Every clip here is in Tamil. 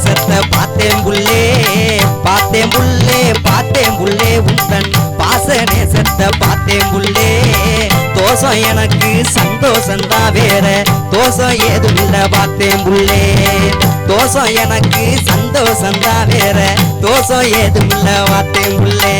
பாசத்தை பார்த்தேன் புள்ளே பார்த்தேன் புள்ளே பார்த்தேன் புள்ளே உந்தன் பாச நேசத்தை பார்த்தேன் புள்ளே தோசம் எனக்கு சந்தோஷம் தான் வேற. தோசம் ஏதும் இல்லை பார்த்தேன் புள்ளே தோசம் எனக்கு சந்தோஷம் தான் வேற. தோசம் ஏதும் இல்லை பார்த்தேன் புள்ளே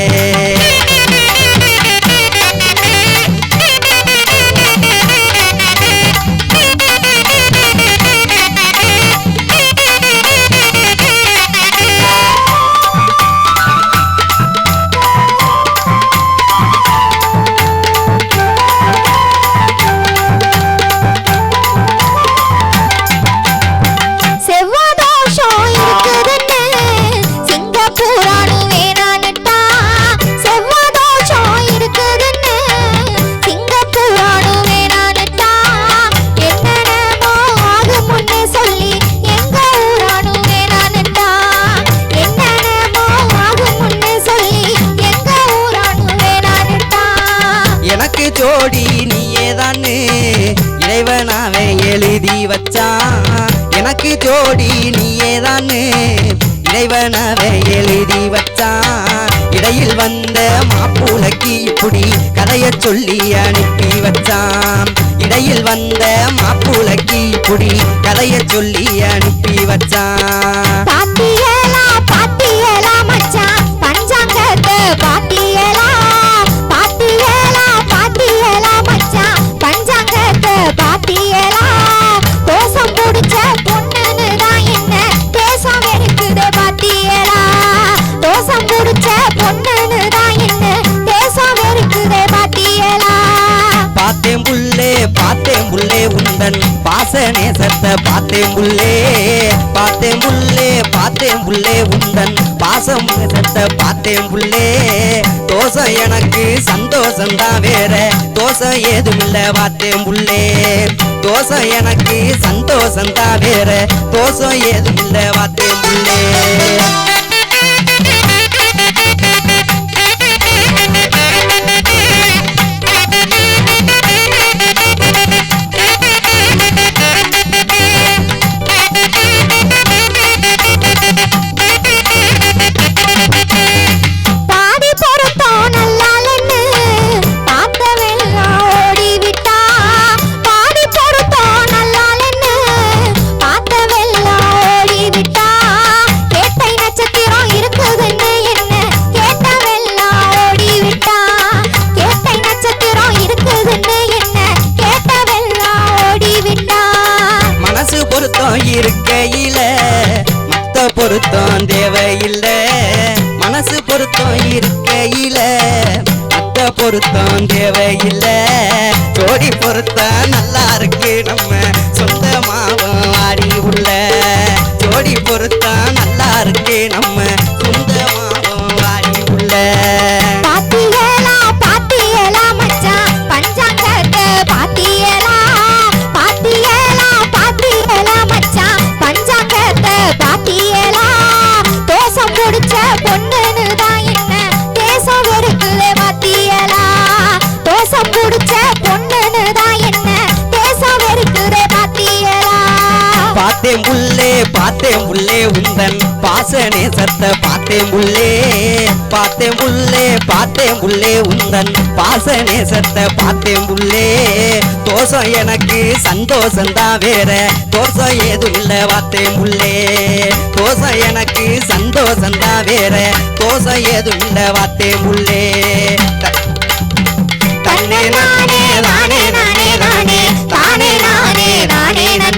ஜோடி நீயேதான்னு இறைவனாவே எழுதி வச்சான். எனக்கு ஜோடி நீயேதான்னு இறைவனாவே எழுதி வச்சான். இடையில் வந்த மாப்புலக்கு இப்படி கதைய சொல்லி அனுப்பி வச்சான். இடையில் வந்த மாப்புலக்கு இப்படி கதைய சொல்லி அனுப்பி வச்சான். உந்தன் பாச நேசத்தை பார்த்தேன் உள்ளே பார்த்தேன் உள்ளே பார்த்தேன் உள்ளே உந்தன். பாசம் நேசத்தை பார்த்தேன் உள்ளே தோசை எனக்கு சந்தோஷம் தான் வேற. தோசை ஏதும் இல்ல பார்த்தேன் உள்ளே தோசை எனக்கு சந்தோஷம் தான் வேற. தோசை ஏதும் இல்ல பார்த்தேன் உள்ளே இருக்கையில மத்த பொருத்தம் தேவையில்லை. மனசு பொருத்தம் இருக்கையில மத்த பொருத்தம் தேவையில்லை. ஜோடி பொருத்தம் நல்லா இருக்கு நம்ம. பார்த்தேன் உள்ளே பார்த்தேன் உள்ளே உந்தன் பாசனே சத்த பார்த்தேன் உள்ளே. பார்த்தேன் உள்ளே பார்த்தேன் உள்ளே உந்தன் பாசனே சத்த பார்த்தேன் உள்ளே. தோசம் எனக்கு சந்தோஷம் தான் வேற தோசம் ஏதும் இல்லை பார்த்தேன் உள்ளே. தோசம் எனக்கு சந்தோஷம் தான் வேற தோசம் ஏதும் இல்லை பார்த்தேன் உள்ளே. தன்னே நானே நானே நானே நானே தானே நானே நானே நன்